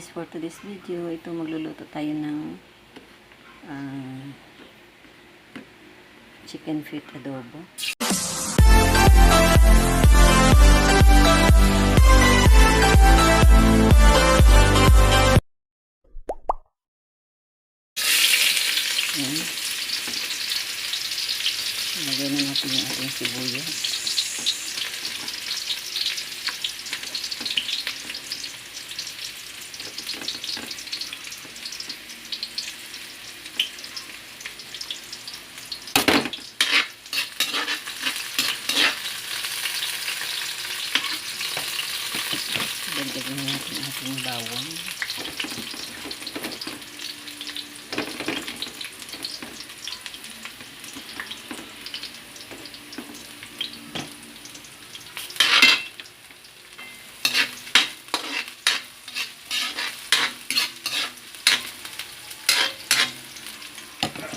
guys, for today's video, ito magluluto tayo ng ah, chicken feet adobo. Yan. Lagay na natin yung ating sibuyas. Dagdagan na natin ating bawang.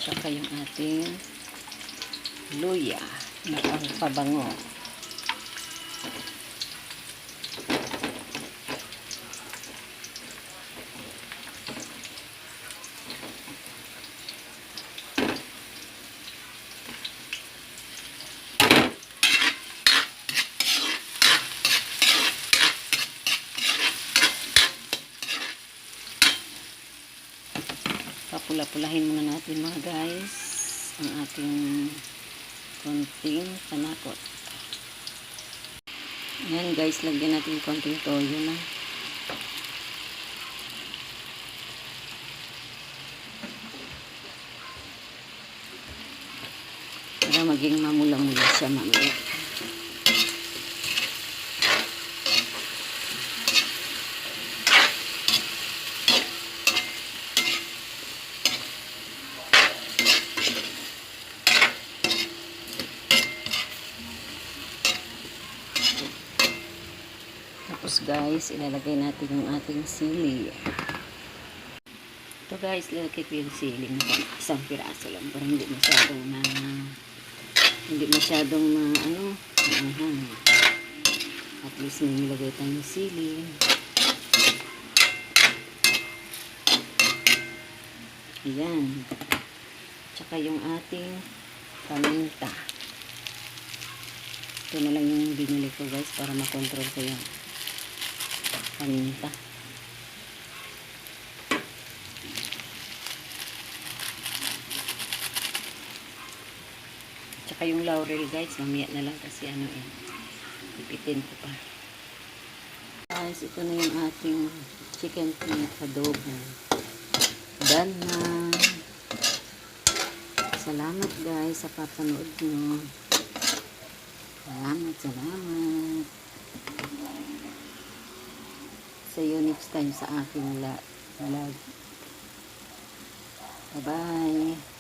Saka yung ating luya na pangpabango. Papula-pulahin muna natin mga guys ang ating konting panakot. Yan guys, lagyan natin konting toyo na. Para maging mamula-mula siya mamaya. Tapos guys, ilalagay natin yung ating sili. Ito guys, ilalagay ko yung sili isang piraso lang para hindi masyadong na hindi masyadong na ano, uh At least may nilagay tayong sili. Ayan. Tsaka yung ating paminta. Ito na lang yung binili ko guys para makontrol ko yung paminta. Tsaka yung laurel guys, mamaya na lang kasi ano eh, ipitin ko pa. Guys, ito na yung ating chicken feet adobo. Done na. Salamat guys sa papanood nyo. Salamat, salamat. See you next time sa aking vlog. Bye-bye.